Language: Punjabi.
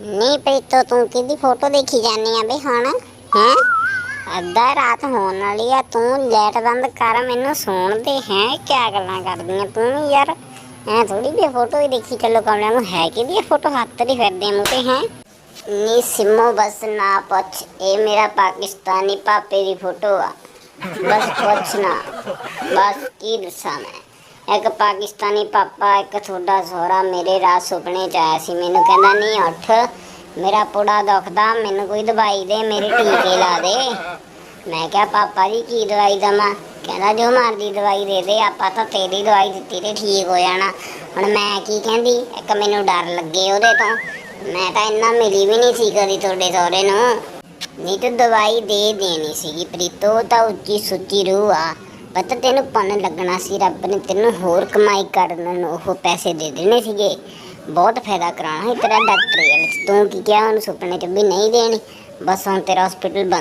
ਨਹੀਂ ਪ੍ਰੀਤੋ, ਤੂੰ ਕਿਹਦੀ ਫੋਟੋ ਦੇਖੀ ਜਾਨੀ ਆ ਬੇ ਹੁਣ? ਹੈ? ਅੱਧਾ ਰਾਤ ਹੋਣ ਵਾਲੀ ਆ, ਤੂੰ ਲਾਈਟ ਬੰਦ ਕਰ, ਮੈਨੂੰ ਸੌਣ ਦੇ ਹੈ, ਕਿਆ ਗੱਲਾਂ ਕਰਦੀਆਂ ਤੂੰ ਵੀ ਯਾਰ? ਐ ਥੋੜੀ ਵੀ ਫੋਟੋ ਹੀ ਦੇਖੀ ਚੱਲੋ, ਕਮਲਿਆਂ ਨੂੰ ਹੈ ਕਿਹਦੀ ਆ ਫੋਟੋ ਹੱਥ ਦੀ ਫਿਰਦੇ ਆ ਮੂੰਹ ਤੇ, ਹੈ? ਨੀ ਸਿਮੋ, ਬਸ ਨਾ ਪੁੱਛ, ਇਹ ਮੇਰਾ ਪਾਕਿਸਤਾਨੀ ਪਾਪੇ ਦੀ ਫੋਟੋ ਆ। ਬਸ ਪੁੱਛ ਨਾ। ਬਸ ਕੀ ਦੱਸਾਂ ਮੈਂ? ਇੱਕ ਪਾਕਿਸਤਾਨੀ ਪਾਪਾ, ਇੱਕ ਤੁਹਾਡਾ ਸੋਹਰਾ ਮੇਰੇ ਰਾਤ ਸੁਪਨੇ ਚ ਆਇਆ ਸੀ। ਮੈਨੂੰ ਕਹਿੰਦਾ, ਨਹੀਂ, ਉੱਠ। ਮੇਰਾ ਪੁੜਾ ਦੁਖਦਾ, ਮੈਨੂੰ ਕੋਈ ਦਵਾਈ ਦੇ, ਮੇਰੇ ਟੀਕੇ ਲਾ ਦੇ। ਮੈਂ ਕਿਹਾ, ਪਾਪਾ ਜੀ, ਕੀ ਦਵਾਈ ਦਵਾਂ? ਕਹਿੰਦਾ, ਜੋ ਮਰਦੀ ਦਵਾਈ ਦੇ ਦੇ, ਆਪਾਂ ਤਾਂ ਤੇਰੀ ਦਵਾਈ ਦਿੱਤੀ ਤੇ ਠੀਕ ਹੋ ਜਾਣਾ। ਹੁਣ ਮੈਂ ਕੀ ਕਹਿੰਦੀ? ਇੱਕ ਮੈਨੂੰ ਡਰ ਲੱਗੇ ਉਹਦੇ ਤੋਂ। ਮੈਂ ਤਾਂ ਇੰਨਾ ਮਿਲੀ ਵੀ ਨਹੀਂ ਸੀ ਕਦੀ ਤੁਹਾਡੇ ਸਹੁਰੇ ਨੂੰ। ਨਹੀਂ ਤੇ ਦਵਾਈ ਦੇ ਦੇਣੀ ਸੀਗੀ, ਪ੍ਰੀਤੋ ਤਾਂ ਉੱਚੀ ਸੁੱਚੀ ਰੂਹ ਆ। ਪਤਾ ਤੈਨੂੰ ਪਨ ਲੱਗਣਾ ਸੀ, ਰੱਬ ਨੇ ਤੈਨੂੰ ਹੋਰ ਕਮਾਈ ਕਰਨ ਨੂੰ ਉਹ ਪੈਸੇ ਦੇ ਦੇਣੇ ਸੀਗੇ। ਬਹੁਤ ਫਾਇਦਾ ਕਰਾਉਣਾ ਸੀ ਤੇਰਾ ਡਾਕਟਰ ਤੂੰ ਕੀ ਕਿਹਾ ਉਹਨੂੰ ਸੁਪਨੇ ਚ ਵੀ ਨਹੀਂ ਦੇਣੀ? ਬਸ ਹੁਣ ਤੇਰਾ ਹਸਪੀਟਲ